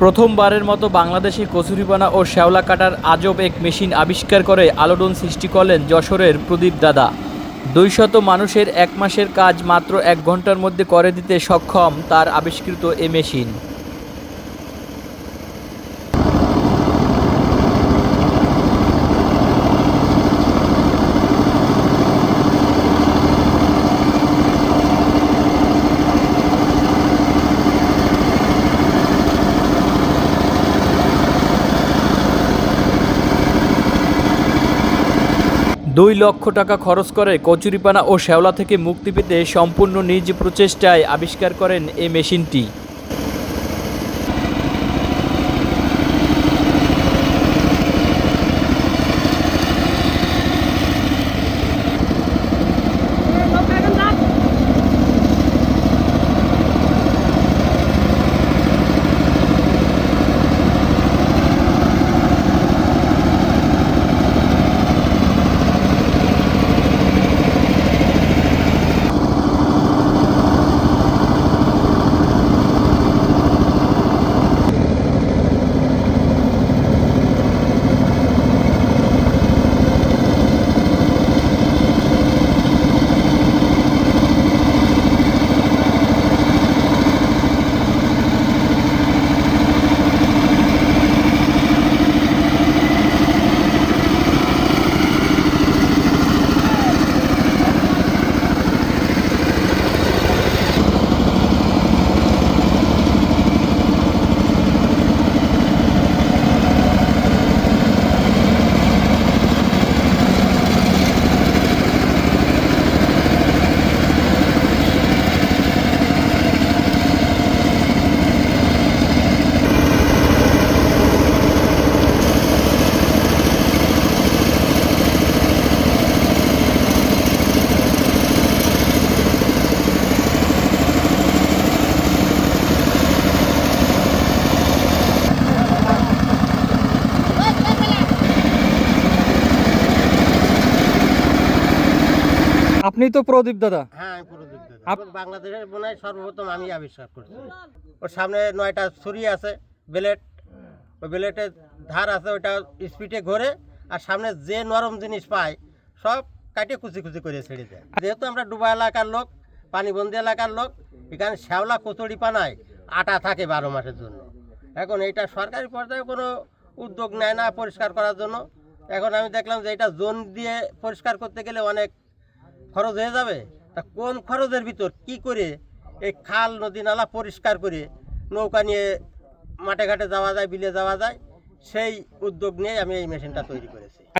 প্রথমবারের মতো বাংলাদেশে কচুরিপানা ও শ্যাওলা কাটার আজব এক মেশিন আবিষ্কার করে আলোড়ন সৃষ্টি করলেন যশোরের প্রদীপ দাদা। দুইশত মানুষের এক মাসের কাজ মাত্র এক ঘণ্টার মধ্যে করে দিতে সক্ষম তার আবিষ্কৃত এ মেশিন। দুই লক্ষ টাকা খরচ করে কচুরিপানা ও শ্যাওলা থেকে মুক্তি পেতে সম্পূর্ণ নিজ প্রচেষ্টায় আবিষ্কার করেন এই মেশিনটি। আপনি তো প্রদীপ দাদা। হ্যাঁ আমি প্রদীপ দাদা। বাংলাদেশের মনে হয় সর্বপ্রথম আমি আবিষ্কার করছি। ওর সামনে নয়টা ছুরি আছে ব্লেড। ওই ব্লেডের ধার আছে ওইটা স্পিডে ঘোরে আর সামনে যে নরম জিনিস পায় সব কাটে কুচি কুচি করে ছেড়ে দেয়। যেহেতু আমরা ডুবা এলাকার লোক পানিবন্দি এলাকার লোক এখানে শ্যাওলা কচুরি পানায় আটা থাকে বারো মাসের জন্য। এখন এইটা সরকারি পর্যায়ে কোনো উদ্যোগ নেয় না পরিষ্কার করার জন্য। এখন আমি দেখলাম যে এটা জোন দিয়ে পরিষ্কার করতে গেলে অনেক খরচ হয়ে যাবে? তা কোন খরচের ভিতর কি করে এই খাল, নদী, নালা পরিষ্কার করে নৌকা নিয়ে মাঠে ঘাটে যাওয়া যায়, বিলে যাওয়া যায়? সেই উদ্যোগ নিয়ে আমি এই মেশিনটা তৈরি করেছি।